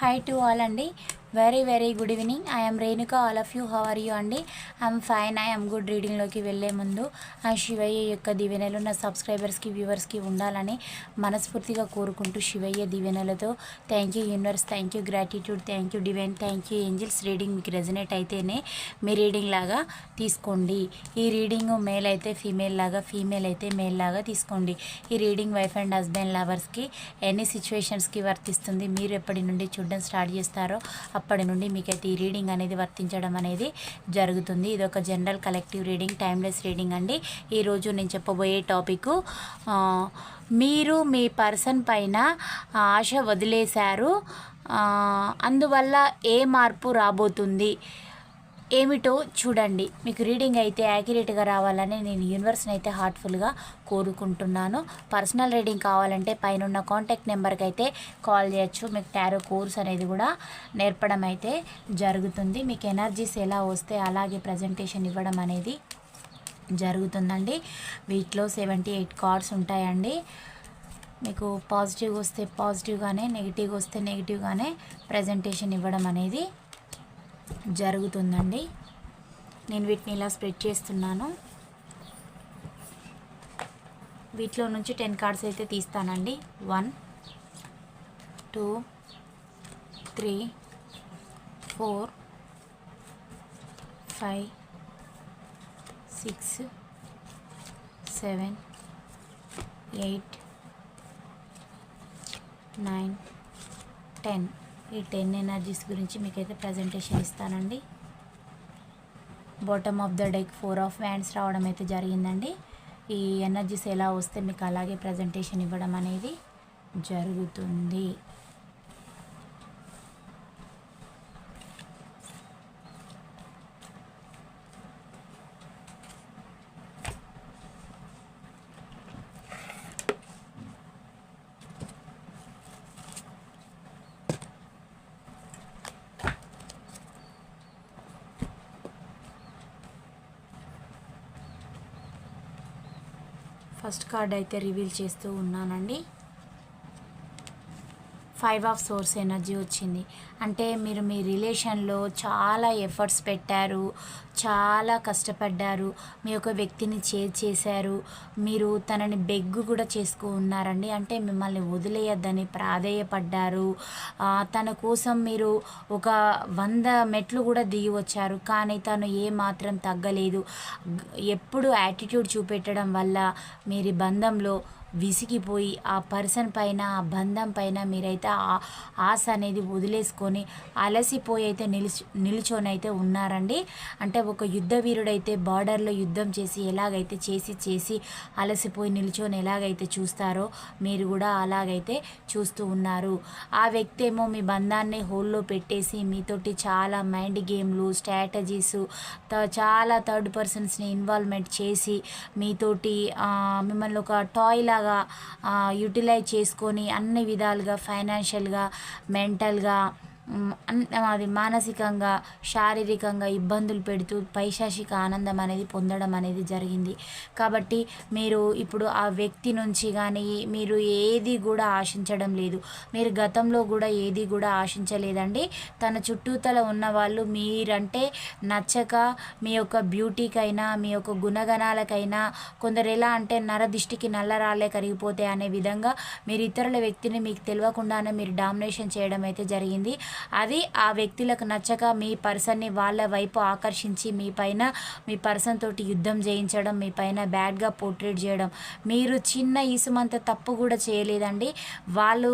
Hi to all అండి very very good evening I'm Renuka all of you how are you అండి I'm fine I'm good రీడింగ్లోకి వెళ్ళే ముందు. ఆ శివయ్య యొక్క దీవెనలు నా సబ్స్క్రైబర్స్కి వ్యూవర్స్కి ఉండాలని మనస్ఫూర్తిగా కోరుకుంటూ శివయ్య దీవెనలతో thank you universe thank you gratitude thank you divine thank you angels reading మీకు రెజనేట్ అయితేనే మీ రీడింగ్ లాగా తీసుకోండి. ఈ రీడింగ్ మేల్ అయితే ఫీమేల్ లాగా ఫీమేల్ అయితే మేల్ లాగా తీసుకోండి. ఈ రీడింగ్ వైఫ్ అండ్ హస్బెండ్ లవర్స్కి ఎన్ని సిచ్యువేషన్స్కి వర్తిస్తుంది మీరు ఎప్పటి నుండి చూడడం స్టార్ట్ చేస్తారో అప్పటి నుండి మీకైతే ఈ రీడింగ్ అనేది వర్తించడం అనేది జరుగుతుంది. ఇది ఒక general collective reading timeless reading అండి. ఈరోజు నేను చెప్పబోయే టాపిక్ మీరు మీ పర్సన్ పైన ఆశ వదిలేశారు అందువల్ల ఏ మార్పు రాబోతుంది? ఏమిటో చూడండి. మీకు రీడింగ్ అయితే యాక్యురేట్గా రావాలని నేను యూనివర్స్ని అయితే హార్ట్ఫుల్గా కోరుకుంటున్నాను. పర్సనల్ రీడింగ్ కావాలంటే పైన ఉన్న కాంటాక్ట్ నెంబర్కి అయితే కాల్ చేయొచ్చు. మీకు టారో కోర్స్ అనేది కూడా నేర్పడం అయితే జరుగుతుంది. మీకు ఎనర్జీస్ ఎలా వస్తే అలాగే ప్రజెంటేషన్ ఇవ్వడం అనేది జరుగుతుందండి. వీటిలో సెవెంటీ ఎయిట్ కార్డ్స్ ఉంటాయండి. మీకు పాజిటివ్ వస్తే పాజిటివ్గానే నెగిటివ్ వస్తే నెగిటివ్గానే ప్రజెంటేషన్ ఇవ్వడం అనేది జరుగుతుందండి. నేను వీటిని ఇలా స్ప్రెడ్ చేస్తున్నాను. వీటిలో నుంచి టెన్ కార్డ్స్ అయితే తీస్తానండి. One two three four five six seven eight nine ten. ఈ టెన్ ఎనర్జీస్ గురించి మీకైతే ప్రజెంటేషన్ ఇస్తానండి. Bottom of the deck four of hands రావడం అయితే జరిగిందండి. ఈ ఎనర్జీస్ ఎలా వస్తే మీకు అలాగే ప్రజెంటేషన్ ఇవ్వడం అనేది జరుగుతుంది. ఫస్ట్ కార్డ్ అయితే రివీల్ చేస్తూ ఉన్నానండి. ఫైవ్ ఆఫ్ సోర్స్ ఎనర్జీ వచ్చింది. అంటే మీరు మీ రిలేషన్లో చాలా ఎఫర్ట్స్ పెట్టారు చాలా కష్టపడ్డారు మీ యొక్క వ్యక్తిని చేర్ చేశారు మీరు తనని బెగ్గు కూడా చేసుకు ఉన్నారండి. అంటే మిమ్మల్ని వదిలేయద్దని ప్రాధేయపడ్డారు. తన కోసం మీరు ఒక వంద మెట్లు కూడా దిగి వచ్చారు. కానీ తను ఏ మాత్రం తగ్గలేదు. ఎప్పుడు యాటిట్యూడ్ చూపెట్టడం వల్ల మీరు బంధంలో విసిగిపోయి ఆ పర్సన్ పైన ఆ బంధం పైన మీరైతే ఆ ఆశ అనేది వదిలేసుకొని అలసిపోయి అయితే నిలిచి నిలుచొని అయితే ఉన్నారండి. అంటే ఒక యుద్ధ వీరుడైతే బార్డర్లో యుద్ధం చేసి ఎలాగైతే చేసి చేసి అలసిపోయి నిల్చొని ఎలాగైతే చూస్తారో మీరు కూడా అలాగైతే చూస్తూ ఉన్నారు. ఆ వ్యక్తి ఏమో మీ బంధాన్ని హోల్లో పెట్టేసి మీతోటి చాలా మైండ్ గేమ్లు స్ట్రాటజీస్ చాలా థర్డ్ పర్సన్స్ని ఇన్వాల్వ్మెంట్ చేసి మీతోటి మిమ్మల్ని ఒక టాయ్ లాగా యూటిలైజ్ చేసుకొని అన్ని విధాలుగా ఫైనాన్షియల్గా మెంటల్గా అది మానసికంగా శారీరకంగా ఇబ్బందులు పెడుతూ పైశాచిక ఆనందం అనేది పొందడం అనేది జరిగింది. కాబట్టి మీరు ఇప్పుడు ఆ వ్యక్తి నుంచి కానీ మీరు ఏది కూడా ఆశించడం లేదు. మీరు గతంలో కూడా ఏది కూడా ఆశించలేదండి. తన చుట్టూతల ఉన్న వాళ్ళు మీరంటే నచ్చక మీ యొక్క బ్యూటీకైనా మీ యొక్క గుణగణాలకైనా కొందరు ఎలా అంటే నరదిష్టికి నల్లరాళ్ళే కరిగిపోతాయి అనే విధంగా మీరు ఇతరుల వ్యక్తిని మీకు తెలియకుండానే మీరు డామినేషన్ చేయడం అయితే జరిగింది. అది ఆ వ్యక్తులకు నచ్చక మీ పర్సన్ని వాళ్ళ వైపు ఆకర్షించి మీ పైన మీ పర్సన్ తోటి యుద్ధం చేయించడం మీ పైన బ్యాడ్గా పోర్ట్రేట్ చేయడం. మీరు చిన్న ఈసుమంత తప్పు కూడా చేయలేదండి. వాళ్ళు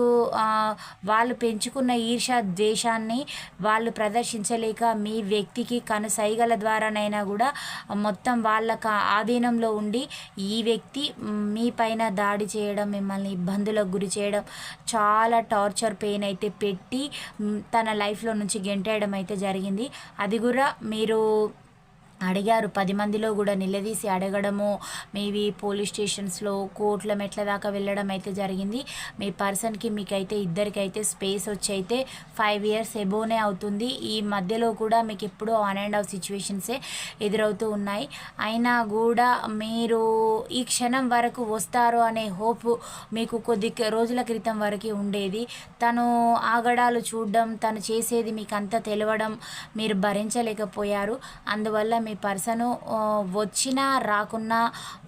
వాళ్ళు పెంచుకున్న ఈర్ష ద్వేషాన్ని వాళ్ళు ప్రదర్శించలేక మీ వ్యక్తికి కను సైగల ద్వారానైనా కూడా మొత్తం వాళ్ళ కా- ఆధీనంలో ఉండి ఈ వ్యక్తి మీ పైన దాడి చేయడం మిమ్మల్ని ఇబ్బందులకు గురి చేయడం చాలా టార్చర్ పెయిన్ అయితే పెట్టి తన లైఫ్లో నుంచి గెంటేయడం అయితే జరిగింది. అది కూడా మీరు అడిగారు. పది మందిలో కూడా నిలదీసి అడగడము మేబీ పోలీస్ స్టేషన్స్లో కోర్టుల మెట్ల దాకా వెళ్ళడం అయితే జరిగింది. మీ పర్సన్కి మీకైతే ఇద్దరికైతే స్పేస్ వచ్చి అయితే ఫైవ్ ఇయర్స్ ఎబోనే అవుతుంది. ఈ మధ్యలో కూడా మీకు ఎప్పుడూ ఆన్ అండ్ ఆఫ్ సిచ్యువేషన్సే ఎదురవుతూ ఉన్నాయి. అయినా కూడా మీరు ఈ క్షణం వరకు వస్తారు అనే హోప్ మీకు కొద్ది రోజుల క్రితం వరకు ఉండేది. తను ఆగడాలు చూడడం తను చేసేది మీకు అంతా తెలవడం మీరు భరించలేకపోయారు. అందువల్ల మీ పర్సను వచ్చినా రాకున్నా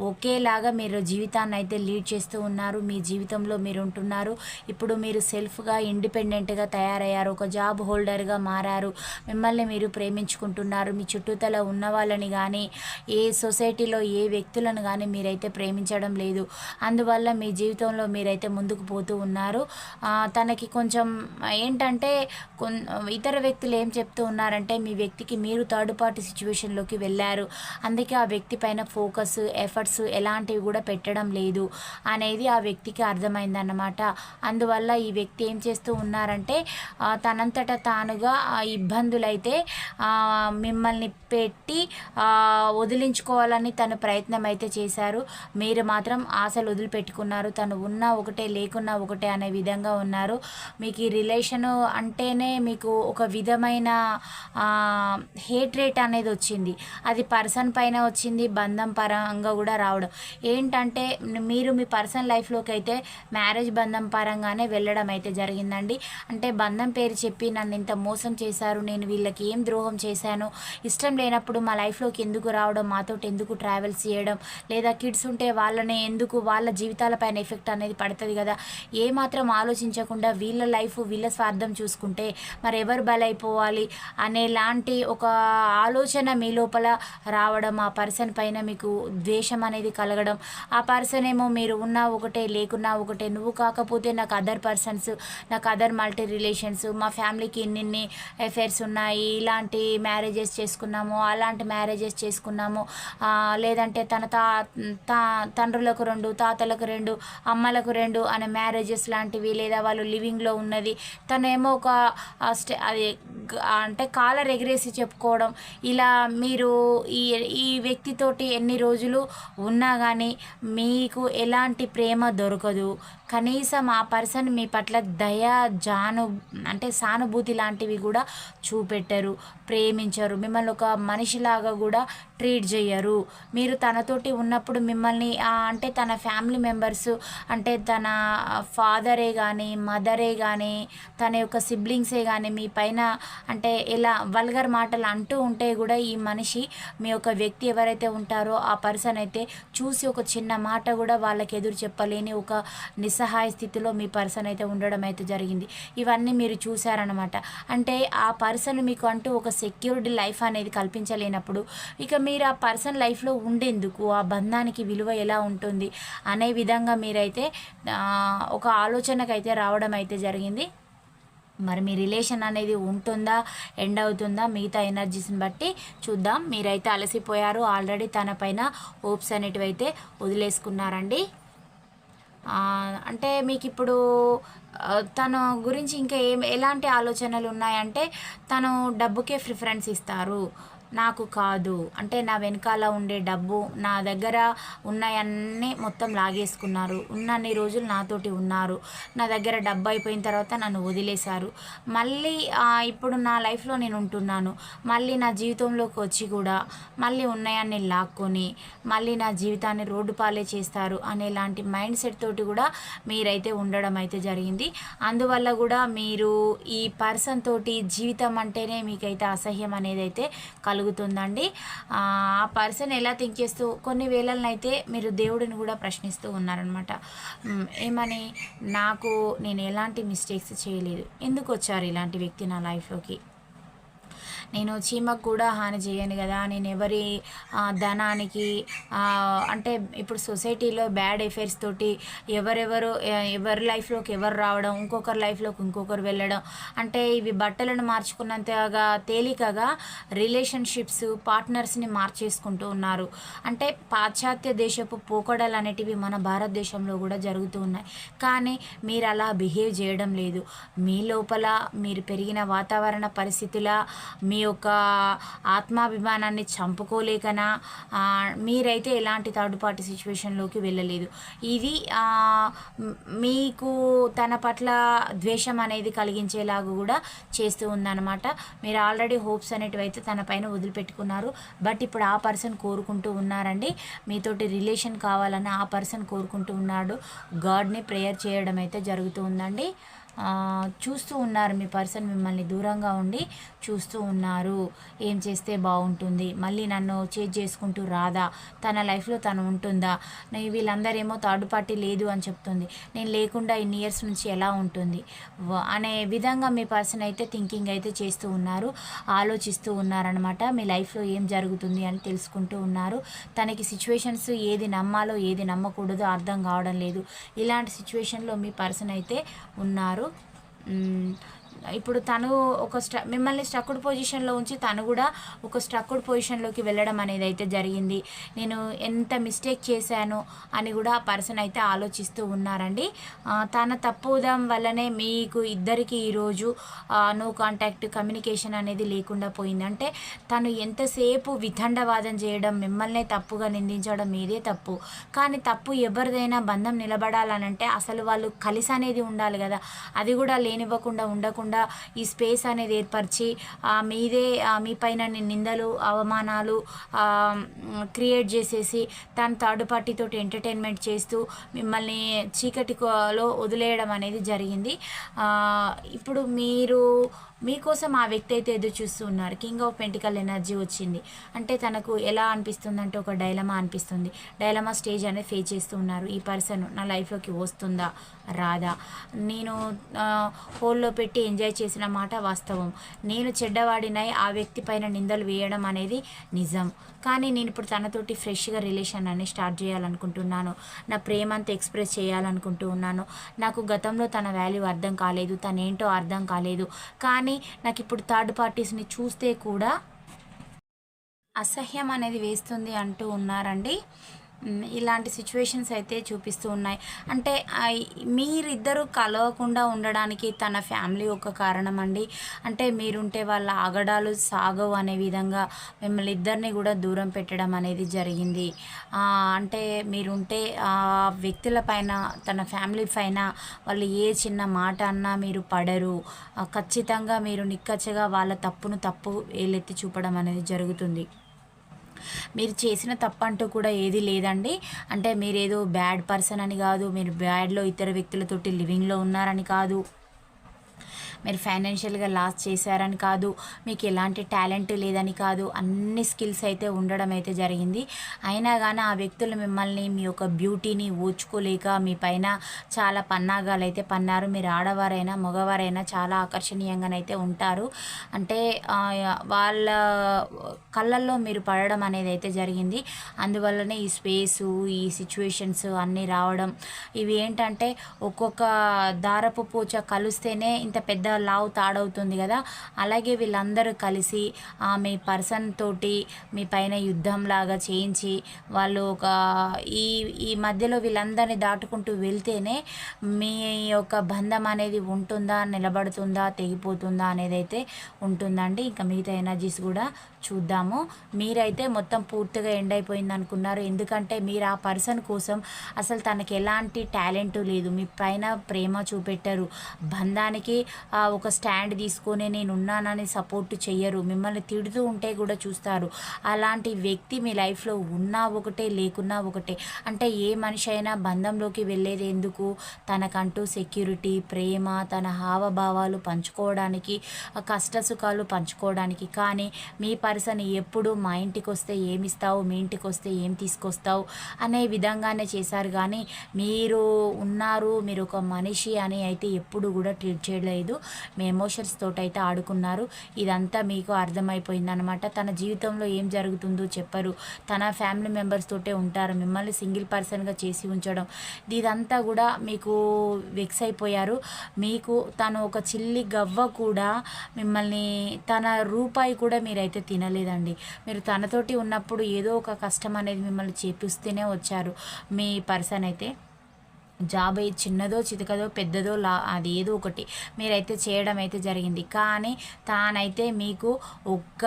ఒకేలాగా మీరు జీవితాన్ని అయితే లీడ్ చేస్తూ ఉన్నారు. మీ జీవితంలో మీరు ఉంటున్నారు ఇప్పుడు మీరు సెల్ఫ్గా ఇండిపెండెంట్గా తయారయ్యారు. ఒక జాబ్ హోల్డర్గా మారారు. మిమ్మల్ని మీరు ప్రేమించుకుంటున్నారు. మీ చుట్టూతల ఉన్న వాళ్ళని కానీ ఏ సొసైటీలో ఏ వ్యక్తులను కానీ మీరైతే ప్రేమించడం లేదు. అందువల్ల మీ జీవితంలో మీరైతే ముందుకు పోతూ ఉన్నారు. తనకి కొంచెం ఏంటంటే కొన్ ఇతర వ్యక్తులు ఏం చెప్తూ ఉన్నారంటే మీ వ్యక్తికి మీరు థర్డ్ పార్టీ సిచ్యువేషన్లో సిచ్యువేషన్లోకి వెళ్ళారు. అందుకే ఆ వ్యక్తి పైన ఫోకస్ ఎఫర్ట్స్ ఎలాంటివి కూడా పెట్టడం లేదు అనేది ఆ వ్యక్తికి అర్థమైందన్నమాట. అందువల్ల ఈ వ్యక్తి ఏం చేస్తూ ఉన్నారంటే తనంతట తానుగా ఇబ్బందులైతే మిమ్మల్ని పెట్టి వదిలించుకోవాలని తను ప్రయత్నం అయితే చేశారు. మీరు మాత్రం ఆశలు వదిలిపెట్టుకున్నారు. తను ఉన్నా ఒకటే లేకున్నా ఒకటే అనే విధంగా ఉన్నారు. మీకు ఈ రిలేషన్ అంటేనే మీకు ఒక విధమైన హేట్ రేట్ అనేది వచ్చింది. అది పర్సన్ పైన వచ్చింది బంధం పరంగా కూడా రావడం. ఏంటంటే మీరు మీ పర్సన్ లైఫ్లోకి అయితే మ్యారేజ్ బంధం పరంగానే వెళ్ళడం అయితే జరిగిందండి. అంటే బంధం పేరు చెప్పి నన్ను ఇంత మోసం చేశారు నేను వీళ్ళకి ఏం ద్రోహం చేశాను ఇష్టం లేనప్పుడు మా లైఫ్లోకి ఎందుకు రావడం మాతో ఎందుకు ట్రావెల్స్ చేయడం లేదా కిడ్స్ ఉంటే వాళ్ళని ఎందుకు వాళ్ళ జీవితాలపైన ఎఫెక్ట్ అనేది పడుతుంది కదా. ఏ మాత్రం ఆలోచించకుండా వీళ్ళ లైఫ్ వీళ్ళ స్వార్థం చూసుకుంటే మరి ఎవరు బలైపోవాలి అనేలాంటి ఒక ఆలోచన మీలో లోపల రావడం ఆ పర్సన్ పైన మీకు ద్వేషం అనేది కలగడం. ఆ పర్సన్ ఏమో మీరు ఉన్నా ఒకటే లేకున్నా ఒకటే నువ్వు కాకపోతే నాకు అదర్ పర్సన్స్ నాకు అదర్ మల్టీ రిలేషన్స్ మా ఫ్యామిలీకి ఇన్నిన్ని అఫైర్స్ ఉన్నాయి ఇలాంటి మ్యారేజెస్ చేసుకున్నాము అలాంటి మ్యారేజెస్ చేసుకున్నాము. లేదంటే తన తా తా తండ్రులకు రెండు తాతలకు రెండు అమ్మలకు రెండు అనే మ్యారేజెస్ లాంటివి లేదా వాళ్ళు లివింగ్లో ఉన్నది. తనేమో ఒక స్టే అది అంటే కాలర్ ఎగిరేసి చెప్పుకోవడం. ఇలా మీ మీరు ఈ ఈ వ్యక్తితోటి ఎన్ని రోజులు ఉన్నా కానీ మీకు ఎలాంటి ప్రేమ దొరకదు. కనీసం ఆ పర్సన్ మీ పట్ల దయ జాను అంటే సానుభూతి లాంటివి కూడా చూపెట్టరు ప్రేమించరు. మిమ్మల్ని ఒక మనిషిలాగా కూడా ట్రీట్ చేయరు మీరు తనతోటి ఉన్నప్పుడు మిమ్మల్ని అంటే తన ఫ్యామిలీ మెంబర్స్ అంటే తన ఫాదరే కానీ మదరే కానీ తన యొక్క సిబ్లింగ్సే కానీ మీ పైన అంటే ఇలా వల్గర్ మాటలు అంటూ ఉంటే కూడా ఈ మనిషి మీ యొక్క వ్యక్తి ఎవరైతే ఉంటారో ఆ పర్సన్ అయితే చూసి ఒక చిన్న మాట కూడా వాళ్ళకి ఎదురు చెప్పలేని ఒక నిస్సహాయ స్థితిలో మీ పర్సన్ అయితే ఉండడం అయితే జరిగింది. ఇవన్నీ మీరు చూశారనమాట అంటే ఆ పర్సన్ మీకు అంటూ ఒక సెక్యూరిటీ లైఫ్ అనేది కల్పించలేనప్పుడు ఇక మీరు ఆ పర్సన్ లైఫ్లో ఉండేందుకు ఆ బంధానికి విలువ ఎలా ఉంటుంది అనే విధంగా మీరైతే ఒక ఆలోచనకైతే రావడం అయితే జరిగింది. మరి మీ రిలేషన్ అనేది ఉంటుందా ఎండ్ అవుతుందా మిగతా ఎనర్జీస్ని బట్టి చూద్దాం. మీరైతే అలసిపోయారు. ఆల్రెడీ తన పైన హోప్స్ అనేటివి అయితే వదిలేసుకున్నారండి. అంటే మీకు ఇప్పుడు తన గురించి ఇంకా ఏం ఎలాంటి ఆలోచనలు ఉన్నాయంటే తను డబ్బుకే ప్రిఫరెన్స్ ఇస్తారు. నాకు కాదు. అంటే నా వెనకాల ఉండే డబ్బు నా దగ్గర ఉన్నాయన్నీ మొత్తం లాగేసుకున్నారు. ఉన్నన్ని రోజులు నాతోటి ఉన్నారు. నా దగ్గర డబ్బు అయిపోయిన తర్వాత నన్ను వదిలేశారు. మళ్ళీ ఇప్పుడు నా లైఫ్లో నేను ఉంటున్నాను. మళ్ళీ నా జీవితంలోకి వచ్చి కూడా మళ్ళీ ఉన్నాయన్ని లాక్కొని మళ్ళీ నా జీవితాన్ని రోడ్డు పాలే చేస్తారు అనేలాంటి మైండ్ సెట్ తోటి కూడా మీరైతే ఉండడం అయితే జరిగింది. అందువల్ల కూడా మీరు ఈ పర్సన్ తోటి జీవితం అంటేనే మీకైతే అసహ్యం అనేది అయితే కలుగుతుందండి. ఆ పర్సన్ ఎలా థింక్ చేస్తూ కొన్ని వేళలనైతే మీరు దేవుడిని కూడా ప్రశ్నిస్తూ ఉన్నారనమాట. ఏమని? నాకు నేను ఎలాంటి మిస్టేక్స్ చేయలేదు. ఎందుకు వచ్చారు ఇలాంటి వ్యక్తి నా లైఫ్లోకి? నేను చీమకు కూడా హాని చేయను కదా నేను ఎవరి ధనానికి అంటే ఇప్పుడు సొసైటీలో బ్యాడ్ ఎఫైర్స్ తోటి ఎవరెవరు ఎవరి లైఫ్లోకి ఎవరు రావడం ఇంకొకరి లైఫ్లోకి ఇంకొకరు వెళ్ళడం అంటే ఇవి బట్టలను మార్చుకున్నంతగా తేలికగా రిలేషన్షిప్స్ పార్ట్నర్స్ని మార్చేసుకుంటూ ఉన్నారు. అంటే పాశ్చాత్య దేశపు పోకడలు అనేటివి మన భారతదేశంలో కూడా జరుగుతూ ఉన్నాయి. కానీ మీరు అలా బిహేవ్ చేయడం లేదు. మీ లోపల మీరు పెరిగిన వాతావరణ పరిస్థితుల మీ మీ యొక్క ఆత్మాభిమానాన్ని చంపుకోలేకనా? మీరైతే ఎలాంటి థర్డ్ పార్టీ సిచ్యువేషన్లోకి వెళ్ళలేదు. ఇది మీకు తన పట్ల ద్వేషం అనేది కలిగించేలాగా కూడా చేస్తూ ఉందన్నమాట. మీరు ఆల్రెడీ హోప్స్ అనేటివి అయితే తన పైన వదిలిపెట్టుకున్నారు. బట్ ఇప్పుడు ఆ పర్సన్ కోరుకుంటూ ఉన్నారండి. మీతోటి రిలేషన్ కావాలని ఆ పర్సన్ కోరుకుంటూ ఉన్నాడు. గాడ్ని ప్రేయర్ చేయడం అయితే జరుగుతూ ఉందండి. చూస్తూ ఉన్నారు మీ పర్సన్ మిమ్మల్ని దూరంగా ఉండి చూస్తూ ఉన్నారు. ఏం చేస్తే బాగుంటుంది? మళ్ళీ నన్ను చేజ్ చేసుకుంటూ రాదా? తన లైఫ్లో తను ఉంటుందా? వీళ్ళందరేమో థర్డ్ పార్టీ లేదు అని చెప్తుంది. నేను లేకుండా ఇన్ని ఇయర్స్ నుంచి ఎలా ఉంటుంది? అనే విధంగా మీ పర్సన్ అయితే థింకింగ్ అయితే చేస్తూ ఉన్నారు. ఆలోచిస్తూ ఉన్నారనమాట మీ లైఫ్లో ఏం జరుగుతుంది అని తెలుసుకుంటూ ఉన్నారు. తనకి సిచ్యువేషన్స్ ఏది నమ్మాలో ఏది నమ్మకూడదో అర్థం కావడం లేదు. ఇలాంటి సిచ్యువేషన్లో మీ పర్సన్ అయితే ఉన్నారు. 嗯 ఇప్పుడు తను ఒక స్ట మిమ్మల్ని స్ట్రక్డ్ పొజిషన్లో ఉంచి తను కూడా ఒక స్ట్రక్డ్ పొజిషన్లోకి వెళ్ళడం అనేది అయితే జరిగింది. నేను ఎంత మిస్టేక్ చేశాను అని కూడా ఆ పర్సన్ అయితే ఆలోచిస్తూ ఉన్నారండి. తన తప్పుదం వల్లనే మీకు ఇద్దరికి ఈరోజు నో కాంటాక్ట్ కమ్యూనికేషన్ అనేది లేకుండా పోయింది. అంటే తను ఎంతసేపు వితండవాదం చేయడం మిమ్మల్నే తప్పుగా నిందించడం మీదే తప్పు. కానీ తప్పు ఎవరిదైనా బంధం నిలబడాలనంటే అసలు వాళ్ళు కలిసి అనేది ఉండాలి కదా. అది కూడా లేనివ్వకుండా ఉండకుండా ఈ స్పేస్ అనేది ఏర్పరిచి మీదే మీ పైన నిందలు అవమానాలు క్రియేట్ చేసేసి తను థర్డ్ పార్టీతో ఎంటర్టైన్మెంట్ చేస్తూ మిమ్మల్ని చీకటిలో వదిలేయడం అనేది జరిగింది. ఇప్పుడు మీరు మీకోసం ఆ వ్యక్తి అయితే ఎదురు చూస్తూ ఉన్నారు. కింగ్ ఆఫ్ పెంటికల్ ఎనర్జీ వచ్చింది. అంటే తనకు ఎలా అనిపిస్తుంది అంటే ఒక డైలమా అనిపిస్తుంది. డైలమా స్టేజ్ అనేది ఫేస్ చేస్తూ ఉన్నారు. ఈ పర్సన్ నా లైఫ్లోకి వస్తుందా? రాదా? నేను హోల్లో పెట్టి ఎంజాయ్ చేసిన మాట వాస్తవం. నేను చెడ్డవాడినై ఆ వ్యక్తి పైన నిందలు వేయడం అనేది నిజం. కానీ నేను ఇప్పుడు తనతోటి ఫ్రెష్గా రిలేషన్ అని స్టార్ట్ చేయాలనుకుంటున్నాను. నా ప్రేమ అంతా ఎక్స్ప్రెస్ చేయాలనుకుంటూ ఉన్నాను. నాకు గతంలో తన వాల్యూ అర్థం కాలేదు తనేంటో అర్థం కాలేదు. కానీ నాకు ఇప్పుడు థర్డ్ పార్టీస్ని చూస్తే కూడా అసహ్యం అనేది వేస్తుంది అంటూ ఉన్నారండి. ఇలాంటి సిచ్యువేషన్స్ అయితే చూపిస్తూ ఉన్నాయి. అంటే మీరిద్దరూ కలవకుండా ఉండడానికి తన ఫ్యామిలీ ఒక కారణం అండి అంటే మీరుంటే వాళ్ళ ఆగడాలు సాగవు అనే విధంగా మిమ్మల్ని ఇద్దరిని కూడా దూరం పెట్టడం అనేది జరిగింది. అంటే మీరుంటే ఆ వ్యక్తుల పైన తన ఫ్యామిలీ పైన వాళ్ళు ఏ చిన్న మాట అన్నా మీరు పడరు. ఖచ్చితంగా మీరు నిక్కచ్చగా వాళ్ళ తప్పును తప్పు వేలెత్తి చూపడం అనేది జరుగుతుంది. మీరు చేసిన తప్పు అంటూ కూడా ఏది లేదండి. అంటే మీరు ఏదో బ్యాడ్ పర్సన్ అని కాదు మీరు బ్యాడ్లో ఇతర వ్యక్తులతోటి లివింగ్లో ఉన్నారని కాదు. మీరు ఫైనాన్షియల్గా లాస్ చేశారని కాదు మీకు ఎలాంటి టాలెంట్ లేదని కాదు అన్ని స్కిల్స్ అయితే ఉండడం అయితే జరిగింది. అయినా కానీ ఆ వ్యక్తులు మిమ్మల్ని మీ యొక్క బ్యూటీని ఓచుకోలేక మీ పైన చాలా పన్నాగాలు అయితే పన్నారు. మీరు ఆడవారైనా మగవారైనా చాలా ఆకర్షణీయంగానైతే ఉంటారు. అంటే వాళ్ళ కళ్ళల్లో మీరు పడడం అనేది అయితే జరిగింది. అందువల్లనే ఈ స్పేసు ఈ సిచ్యువేషన్స్ అన్నీ రావడం ఇవి ఏంటంటే ఒక్కొక్క దారపు పూచ కలిస్తేనే ఇంత పెద్ద లావు తాడవుతుంది కదా. అలాగే వీళ్ళందరూ కలిసి ఆ, మీ పర్సన్ తోటి మీ పైన యుద్ధం లాగా చేయించి వాళ్ళు ఒక ఈ ఈ మధ్యలో వీళ్ళందరినీ దాటుకుంటూ వెళ్తేనే మీ యొక్క బంధం అనేది ఉంటుందా నిలబడుతుందా తెగిపోతుందా అనేది అయితే ఉంటుందండి. ఇంకా మిగతా ఎనర్జీస్ కూడా చూద్దాము. మీరైతే మొత్తం పూర్తిగా ఎండ్ అయిపోయింది అనుకున్నారు. ఎందుకంటే మీరు ఆ పర్సన్ కోసం అసలు తనకి ఎలాంటి టాలెంట్ లేదు. మీ పైన ప్రేమ చూపెట్టారు. బంధానికి ఒక స్టాండ్ తీసుకొని నేను ఉన్నానని సపోర్ట్ చెయ్యరు. మిమ్మల్ని తిడుతూ ఉంటే కూడా చూస్తారు. అలాంటి వ్యక్తి మీ లైఫ్లో ఉన్నా ఒకటే లేకున్నా ఒకటే. అంటే ఏ మనిషి అయినా బంధంలోకి వెళ్ళేది ఎందుకు? తనకంటూ సెక్యూరిటీ ప్రేమ తన హావభావాలు పంచుకోవడానికి కష్ట సుఖాలు పంచుకోవడానికి. కానీ మీ పర్సన్ ఎప్పుడు మా ఇంటికి వస్తే ఏమి ఇస్తావు మీ ఇంటికి వస్తే ఏం తీసుకొస్తావు? అనే విధంగానే చేశారు. కానీ మీరు ఉన్నారు మీరు ఒక మనిషి అని అయితే ఎప్పుడు కూడా ట్రీట్ చేయలేదు. మీ ఎమోషన్స్ తోటైతే అయితే ఆడుకున్నారు. ఇదంతా మీకు అర్థమైపోయింది అనమాట తన జీవితంలో ఏం జరుగుతుందో చెప్పరు. తన ఫ్యామిలీ మెంబర్స్ తోటే ఉంటారు. మిమ్మల్ని సింగిల్ పర్సన్గా చేసి ఉంచడం. ఇదంతా కూడా మీకు వెక్స్ అయిపోయారు. మీకు తను ఒక చిల్లి గవ్వ కూడా మిమ్మల్ని తన రూపాయి కూడా మీరైతే తినలేదండి. మీరు తనతోటి ఉన్నప్పుడు ఏదో ఒక కష్టం అనేది మిమ్మల్ని చేపిస్తూనే వచ్చారు. మీ పర్సన్ అయితే. జాబ్ అయ్యి చిన్నదో చితకదో పెద్దదో లా అది ఏదో ఒకటి మీరైతే చేయడం అయితే జరిగింది. కానీ తానైతే మీకు ఒక్క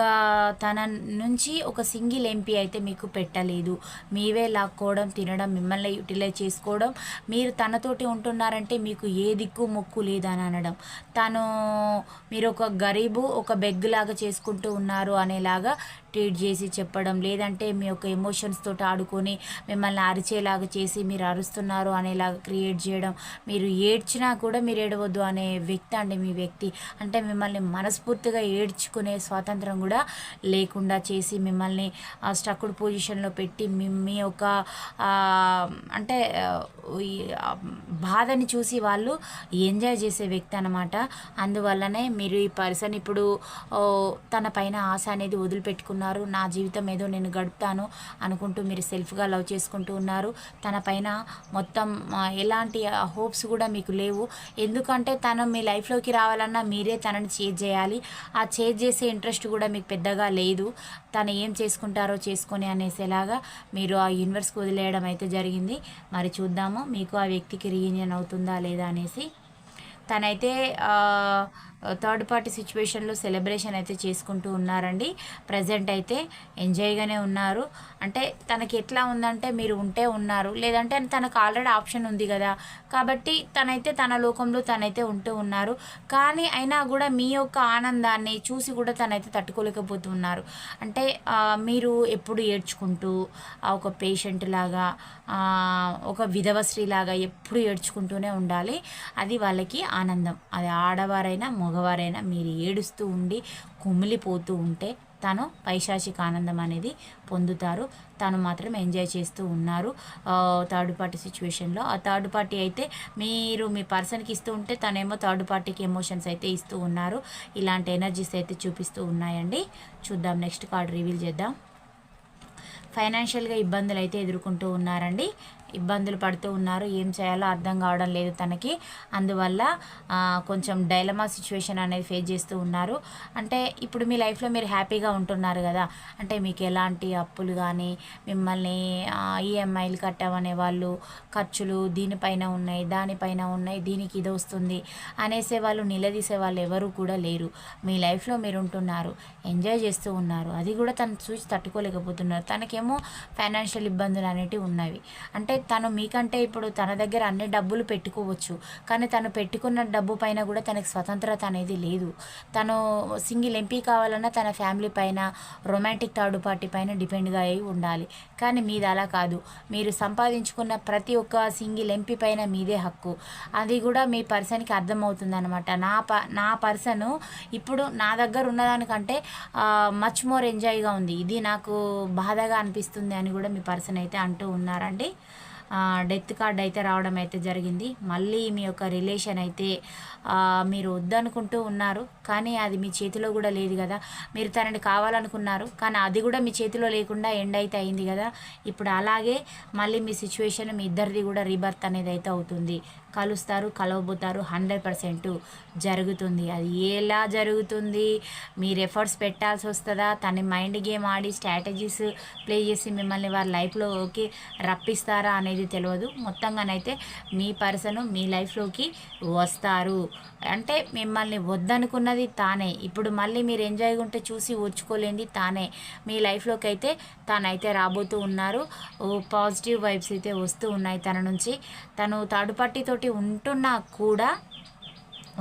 తన నుంచి ఒక సింగిల్ ఎంపీ అయితే మీకు పెట్టలేదు. మీవే లాక్కోవడం తినడం మిమ్మల్ని యూటిలైజ్ చేసుకోవడం మీరు తనతోటి ఉంటున్నారంటే మీకు ఏ దిక్కు మొక్కు లేదని అనడం. తను మీరు ఒక గరీబు ఒక బెగ్ లాగా చేసుకుంటూ ఉన్నారు అనేలాగా ట్రీట్ చేసి చెప్పడం లేదంటే మీ యొక్క ఎమోషన్స్ తోటి ఆడుకొని మిమ్మల్ని అరిచేలాగా చేసి మీరు అరుస్తున్నారు అనేలాగా క్రియేట్ చేయడం. మీరు ఏడ్చినా కూడా మీరు ఏడవద్దు అనే వ్యక్తి అండి మీ వ్యక్తి. అంటే మిమ్మల్ని మనస్ఫూర్తిగా ఏడ్చుకునే స్వాతంత్రం కూడా లేకుండా చేసి మిమ్మల్ని స్టక్డ్ పొజిషన్లో పెట్టి మీ మీ యొక్క అంటే బాధని చూసి వాళ్ళు ఎంజాయ్ చేసే వ్యక్తి అనమాట అందువల్లనే మీరు ఈ పర్సన్ ఇప్పుడు తన పైన ఆశ అనేది ఉన్నారు. నా జీవితం ఏదో నేను గడుపుతాను అనుకుంటూ మీరు సెల్ఫ్గా లవ్ చేసుకుంటూ ఉన్నారు. తన పైన మొత్తం ఎలాంటి హోప్స్ కూడా మీకు లేవు. ఎందుకంటే తను మీ లైఫ్లోకి రావాలన్నా మీరే తనని చేజ్ చేయాలి. ఆ చేజ్ చేసే ఇంట్రెస్ట్ కూడా మీకు పెద్దగా లేదు. తను ఏం చేసుకుంటారో చేసుకొని అనేసేలాగా మీరు ఆ యూనివర్స్కి వదిలేయడం అయితే జరిగింది. మరి చూద్దాము మీకు ఆ వ్యక్తికి రీయూనియన్ అవుతుందా లేదా అనేసి తనైతే థర్డ్ పార్టీ సిచ్యువేషన్లో సెలబ్రేషన్ అయితే చేసుకుంటూ ఉన్నారండి. ప్రజెంట్ అయితే ఎంజాయ్గానే ఉన్నారు. అంటే తనకి ఎట్లా ఉందంటే మీరు ఉంటే ఉన్నారు. లేదంటే తనకు ఆల్రెడీ ఆప్షన్ ఉంది కదా. కాబట్టి తనైతే తన లోకంలో తనైతే ఉంటూ ఉన్నారు. కానీ అయినా కూడా మీ యొక్క ఆనందాన్ని చూసి కూడా తనైతే తట్టుకోలేకపోతున్నారు. అంటే మీరు ఎప్పుడు ఏడ్చుకుంటూ ఒక పేషెంట్ లాగా ఒక విధవశ్రీ లాగా ఎప్పుడు ఏడ్చుకుంటూనే ఉండాలి. అది వాళ్ళకి ఆనందం. అది ఆడవారైనా మగవారైనా మీరు ఏడుస్తూ ఉండి కుమిలిపోతూ ఉంటే తను పైశాచిక ఆనందం అనేది పొందుతారు. తను మాత్రం ఎంజాయ్ చేస్తూ ఉన్నారు. థర్డ్ పార్టీ సిచ్యువేషన్లో. ఆ థర్డ్ పార్టీ అయితే మీరు మీ పర్సన్కి ఇస్తూ ఉంటే తనేమో థర్డ్ పార్టీకి ఎమోషన్స్ అయితే ఇస్తూ ఉన్నారు. ఇలాంటి ఎనర్జీస్ అయితే చూపిస్తూ ఉన్నాయండి. చూద్దాం నెక్స్ట్ కార్డ్ రివీల్ చేద్దాం. ఫైనాన్షియల్గా ఇబ్బందులు అయితే ఎదుర్కొంటూ ఉన్నారండి. ఇబ్బందులు పడుతూ ఉన్నారు. ఏం చేయాలో అర్థం కావడం లేదు తనకి. అందువల్ల కొంచెం డైలమా సిచ్యువేషన్ అనేది ఫేస్ చేస్తూ ఉన్నారు. అంటే ఇప్పుడు మీ లైఫ్లో మీరు హ్యాపీగా ఉంటున్నారు కదా. అంటే మీకు ఎలాంటి అప్పులు కానీ మిమ్మల్ని ఈఎంఐలు కట్టామనే వాళ్ళు ఖర్చులు దీనిపైన ఉన్నాయి దానిపైన ఉన్నాయి దీనికి ఇది వస్తుంది అనేసే వాళ్ళు నిలదీసే వాళ్ళు ఎవరు కూడా లేరు. మీ లైఫ్లో మీరు ఉంటున్నారు. ఎంజాయ్ చేస్తూ ఉన్నారు. అది కూడా తను చూసి తట్టుకోలేకపోతున్నారు. తనకేమో ఫైనాన్షియల్ ఇబ్బందులు అనేటివి ఉన్నవి. అంటే తను మీకంటే ఇప్పుడు తన దగ్గర అన్ని డబ్బులు పెట్టుకోవచ్చు. కానీ తను పెట్టుకున్న డబ్బు పైన కూడా తనకి స్వతంత్రత అనేది లేదు. తను సింగిల్ ఎంపీ కావాలన్నా తన ఫ్యామిలీ పైన రొమాంటిక్ థర్డ్ పార్టీ పైన డిపెండ్గా అయి ఉండాలి. కానీ మీది అలా కాదు. మీరు సంపాదించుకున్న ప్రతి ఒక్క సింగిల్ ఎంపీ పైన మీదే హక్కు. అది కూడా మీ పర్సన్కి అర్థమవుతుంది అనమాట నా ప నా పర్సన్ ఇప్పుడు నా దగ్గర ఉన్నదానికంటే మచ్ మోర్ ఎంజాయ్గా ఉంది. ఇది నాకు బాధగా అనిపిస్తుంది అని కూడా మీ పర్సన్ అయితే అంటూ ఉన్నారండి. డెత్ కార్డ్ అయితే రావడం అయితే జరిగింది. మళ్ళీ మీ యొక్క రిలేషన్ అయితే మీరు వద్దనుకుంటూ ఉన్నారు. కానీ అది మీ చేతిలో కూడా లేదు కదా. మీరు తనని కావాలనుకున్నారు. కానీ అది కూడా మీ చేతిలో లేకుండా ఎండ్ అయితే అయింది కదా. ఇప్పుడు అలాగే మళ్ళీ మీ సిచ్యువేషన్ మీ ఇద్దరిది కూడా రీబర్త్ అనేది అయితే అవుతుంది. కలుస్తారు కలవబోతారు హండ్రెడ్ పర్సెంట్ జరుగుతుంది. అది ఎలా జరుగుతుంది? మీరు ఎఫర్ట్స్ పెట్టాల్సి వస్తుందా? తన మైండ్ గేమ్ ఆడి స్ట్రాటజీస్ ప్లే చేసి మిమ్మల్ని వారి లైఫ్లోకి రప్పిస్తారా అనేది తెలియదు మొత్తంగానైతే మీ పర్సన్ మీ లైఫ్లోకి వస్తారు. అంటే మిమ్మల్ని వద్దనుకున్నది తానే. ఇప్పుడు మళ్ళీ మీరు ఎంజాయ్గా ఉంటే చూసి ఓర్చుకోలేంది తానే. మీ లైఫ్లోకి అయితే తానైతే రాబోతూ ఉన్నారు. పాజిటివ్ వైబ్స్ అయితే వస్తూ ఉన్నాయి తన నుంచి. తను థర్డ్ పార్టీతోటి ఉంటున్నా కూడా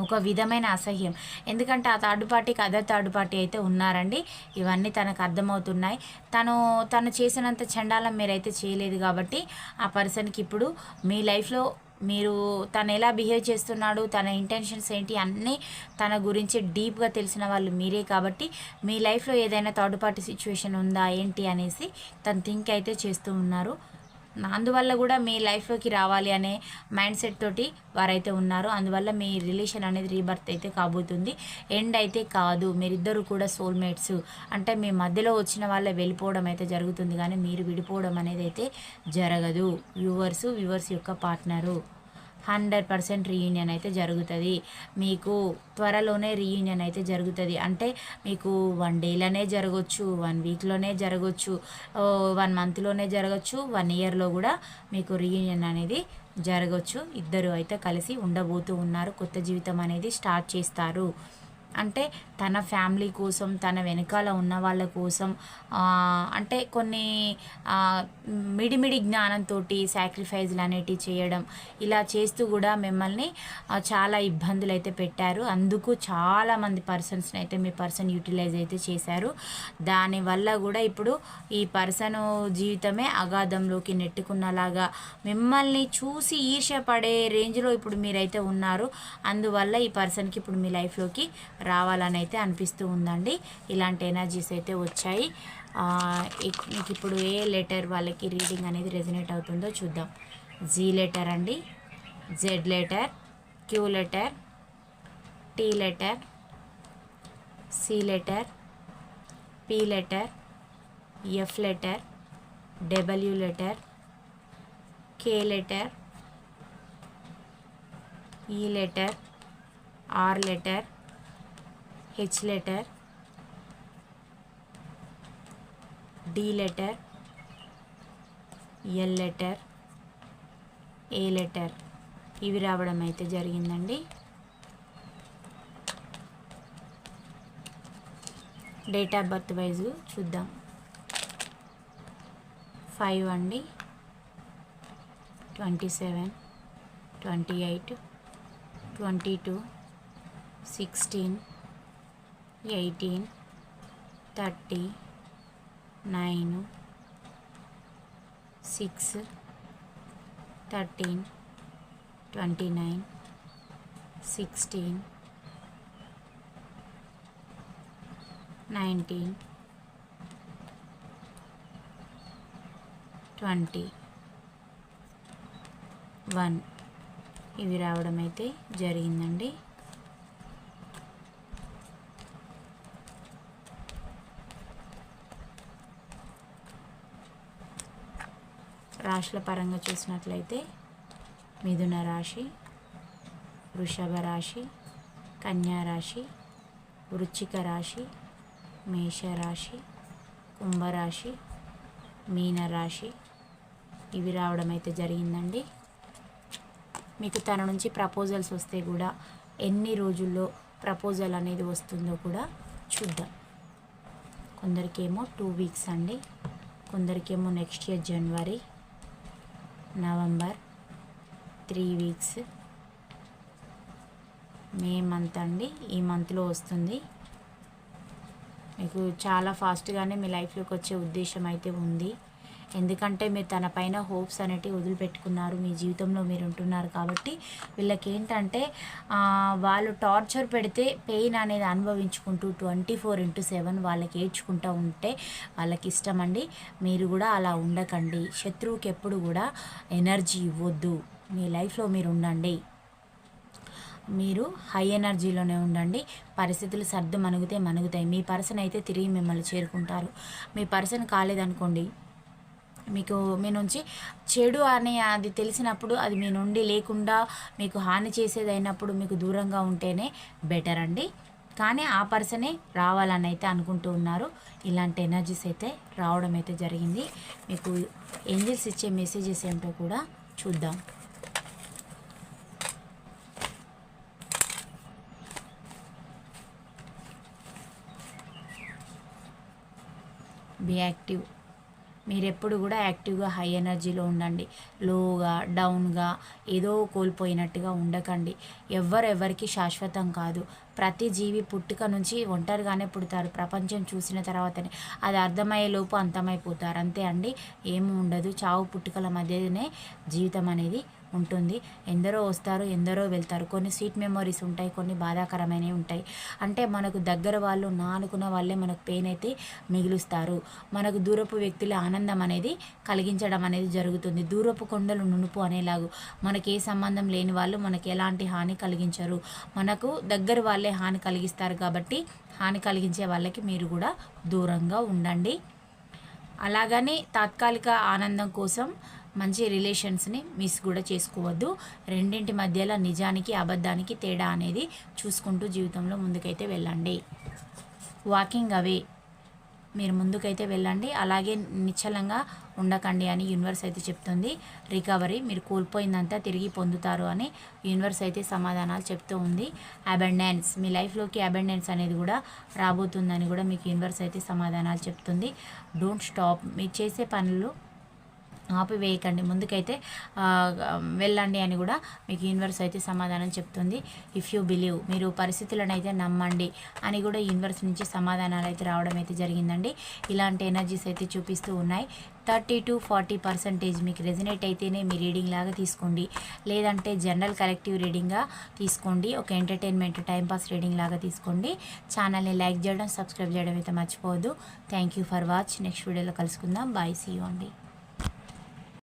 ఒక విధమైన అసహ్యం. ఎందుకంటే ఆ థర్డ్ పార్టీకి అదర్ థర్డ్ పార్టీ అయితే ఉన్నారండి. ఇవన్నీ తనకు అర్థమవుతున్నాయి. తను తను చేసినంత చండాలం మీరైతే చేయలేదు కాబట్టి ఆ పర్సన్కి ఇప్పుడు మీ లైఫ్లో మీరు తను ఎలా బిహేవ్ చేస్తున్నాడు తన ఇంటెన్షన్స్ ఏంటి అన్నీ తన గురించి డీప్గా తెలిసిన వాళ్ళు మీరే కాబట్టి మీ లైఫ్లో ఏదైనా థర్డ్ పార్టీ సిచ్యువేషన్ ఉందా ఏంటి అనేసి తను థింక్ అయితే చేస్తూ ఉన్నారు. అందువల్ల కూడా మీ లైఫ్లోకి రావాలి అనే మైండ్ సెట్ తోటి వారైతే ఉన్నారు. అందువల్ల మీ రిలేషన్ అనేది రీబర్త్ అయితే కాబోతుంది. ఎండ్ అయితే కాదు. మీరిద్దరు కూడా సోల్మేట్స్. అంటే మీ మధ్యలో వచ్చిన వాళ్ళే వెళ్ళిపోవడం అయితే జరుగుతుంది. కానీ మీరు విడిపోవడం అనేది అయితే జరగదు. వ్యూవర్స్ వ్యూవర్స్ యొక్క పార్ట్నరు. హండ్రెడ్ పర్సెంట్ రీయూనియన్ అయితే జరుగుతుంది. మీకు త్వరలోనే రీయూనియన్ అయితే జరుగుతుంది. అంటే మీకు వన్ డేలోనే జరగచ్చు వన్ వీక్లోనే జరగచ్చు వన్ మంత్లోనే జరగచ్చు వన్ ఇయర్లో కూడా మీకు రీయూనియన్ అనేది జరగచ్చు. ఇద్దరు అయితే కలిసి ఉండబోతూ ఉన్నారు. కొత్త జీవితం అనేది స్టార్ట్ చేస్తారు. అంటే తన ఫ్యామిలీ కోసం తన వెనకాల ఉన్న వాళ్ళ కోసం అంటే కొన్ని మిడిమిడి జ్ఞానంతో సాక్రిఫైజ్లు అనేటివి చేయడం ఇలా చేస్తూ కూడా మిమ్మల్ని చాలా ఇబ్బందులు అయితే పెట్టారు. అందుకు చాలామంది పర్సన్స్ని అయితే మీ పర్సన్ యూటిలైజ్ అయితే చేశారు. దానివల్ల కూడా ఇప్పుడు ఈ పర్సన్ జీవితమే అగాధంలోకి నెట్టుకున్నలాగా మిమ్మల్ని చూసి ఈర్ష పడే రేంజ్లో ఇప్పుడు మీరైతే ఉన్నారు. అందువల్ల ఈ పర్సన్కి ఇప్పుడు మీ లైఫ్లోకి రావాలని అయితే అనిపిస్తూ ఉందండి. ఇలాంటి ఎనర్జీస్ అయితే వచ్చాయి. మీకు ఇప్పుడు ఏ లెటర్ వాళ్ళకి రీడింగ్ అనేది రెజినేట్ అవుతుందో చూద్దాం. జీ లెటర్ అండి. Z letter Q letter T letter C letter P letter F letter W letter K letter E letter R letter H letter D letter L letter A letter ఇవి రావడం అయితే జరిగిందండి. Date of birth wise చూద్దాం. Five అండి. Twenty seven twenty eight twenty two sixteen eighteen thirty nine six thirteen twenty nine sixteen nineteen twenty. One. ఇవి రావడం అయితే జరిగిందండి. రాశుల పరంగా చూసినట్లయితే మిథున రాశి వృషభ రాశి కన్యా రాశి వృచ్చిక రాశి మేషరాశి కుంభరాశి మీనరాశి ఇవి రావడం అయితే జరిగిందండి. మీకు తన నుంచి ప్రపోజల్స్ వస్తే కూడా ఎన్ని రోజుల్లో ప్రపోజల్ అనేది వస్తుందో కూడా చూద్దాం. కొందరికేమో టూ వీక్స్ అండి. కొందరికేమో next year January. November three weeks. May month అండి. ఈ మంత్లో వస్తుంది. మీకు చాలా ఫాస్ట్గానే మీ లైఫ్లోకి వచ్చే ఉద్దేశం అయితే ఉంది. ఎందుకంటే మీరు తన పైన హోప్స్ అనేటివి వదిలిపెట్టుకున్నారు మీ జీవితంలో మీరు ఉంటున్నారు కాబట్టి వీళ్ళకి ఏంటంటే వాళ్ళు టార్చర్ పెడితే పెయిన్ అనేది అనుభవించుకుంటూ ట్వంటీ ఫోర్ ఇంటూ సెవెన్ వాళ్ళకి ఏడ్చుకుంటూ ఉంటే వాళ్ళకి ఇష్టం అండి మీరు కూడా అలా ఉండకండి. శత్రువుకి ఎప్పుడు కూడా ఎనర్జీ ఇవ్వద్దు. మీ లైఫ్లో మీరు ఉండండి. మీరు హై ఎనర్జీలోనే ఉండండి. పరిస్థితులు సర్దు మనుగుతే మనుగుతాయి. మీ పర్సన్ అయితే తిరిగి మిమ్మల్ని చేరుకుంటారు. మీ పర్సన్ కాలేదనుకోండి మీకు మీ నుంచి చెడు అనే అది తెలిసినప్పుడు అది మీ నుండి లేకుండా మీకు హాని చేసేది అయినప్పుడు మీకు దూరంగా ఉంటేనే బెటర్ అండి. కానీ ఆ పర్సనే రావాలని అయితే అనుకుంటూ ఉన్నారు. ఇలాంటి ఎనర్జీస్ అయితే రావడం అయితే జరిగింది. మీకు ఏంజిల్స్ ఇచ్చే మెసేజెస్ ఏంటో కూడా చూద్దాం. బీ యాక్టివ్ మీరు ఎప్పుడు కూడా యాక్టివ్గా హై ఎనర్జీలో ఉండండి. లోగా డౌన్గా ఏదో కోల్పోయినట్టుగా ఉండకండి. ఎవరెవరికి శాశ్వతం కాదు. ప్రతి జీవి పుట్టుక నుంచి ఒంటరిగానే పుడతారు. ప్రపంచం చూసిన తర్వాతనే అది అర్థమయ్యే లోపు అంతమైపోతారు. అంతే అండి. ఏమి ఉండదు. చావు పుట్టుకల మధ్యనే జీవితం అనేది ఉంటుంది. ఎందరో వస్తారు ఎందరో వెళ్తారు. కొన్ని స్వీట్ మెమొరీస్ ఉంటాయి కొన్ని బాధాకరమైనవి ఉంటాయి. అంటే మనకు దగ్గర వాళ్ళు నా అనుకున్న వాళ్ళే మనకు పెయిన్ అయితే మిగులుస్తారు. మనకు దూరపు వ్యక్తుల ఆనందం అనేది కలిగించడం అనేది జరుగుతుంది. దూరపు కొండలు నునుపు అనేలాగు మనకి ఏ సంబంధం లేని వాళ్ళు మనకి ఎలాంటి హాని కలిగించరు. మనకు దగ్గర వాళ్ళే హాని కలిగిస్తారు కాబట్టి హాని కలిగించే వాళ్ళకి మీరు కూడా దూరంగా ఉండండి. అలాగని తాత్కాలిక ఆనందం కోసం మంచి రిలేషన్స్ని మిస్ కూడా చేసుకోవద్దు. రెండింటి మధ్యలో నిజానికి అబద్ధానికి తేడా అనేది చూసుకుంటూ జీవితంలో ముందుకైతే వెళ్ళండి. Walking away. మీరు ముందుకైతే వెళ్ళండి. అలాగే నిశ్చలంగా ఉండకండి అని యూనివర్స్ అయితే చెప్తుంది. రికవరీ మీరు కోల్పోయిందంతా తిరిగి పొందుతారు అని యూనివర్స్ అయితే సమాధానాలు చెప్తూ ఉంది. అబెండెన్స్ మీ లైఫ్లోకి అబెండెన్స్ అనేది కూడా రాబోతుందని కూడా మీకు యూనివర్స్ అయితే సమాధానాలు చెప్తుంది. డోంట్ స్టాప్ మీరు చేసే పనులు ఆపివేయకండి. ముందుకైతే వెళ్ళండి అని కూడా మీకు యూనివర్స్ అయితే సమాధానం చెప్తుంది. ఇఫ్ యూ బిలీవ్ మీరు పరిస్థితులను అయితే నమ్మండి అని కూడా యూనివర్స్ నుంచి సమాధానాలు అయితే రావడం అయితే జరిగిందండి. ఇలాంటి ఎనర్జీస్ అయితే చూపిస్తూ ఉన్నాయి. థర్టీ టు ఫార్టీ పర్సెంటేజ్ మీకు రెజినేట్ అయితేనే మీ రీడింగ్ లాగా తీసుకోండి. లేదంటే జనరల్ కలెక్టివ్ రీడింగ్గా తీసుకోండి. ఒక ఎంటర్టైన్మెంట్ టైంపాస్ రీడింగ్ లాగా తీసుకోండి. ఛానల్ని లైక్ చేయడం సబ్స్క్రైబ్ చేయడం అయితే మర్చిపోవద్దు. Thank you for watch next వీడియోలో కలుసుకుందాం. బాయ్ సీ యూ అండి.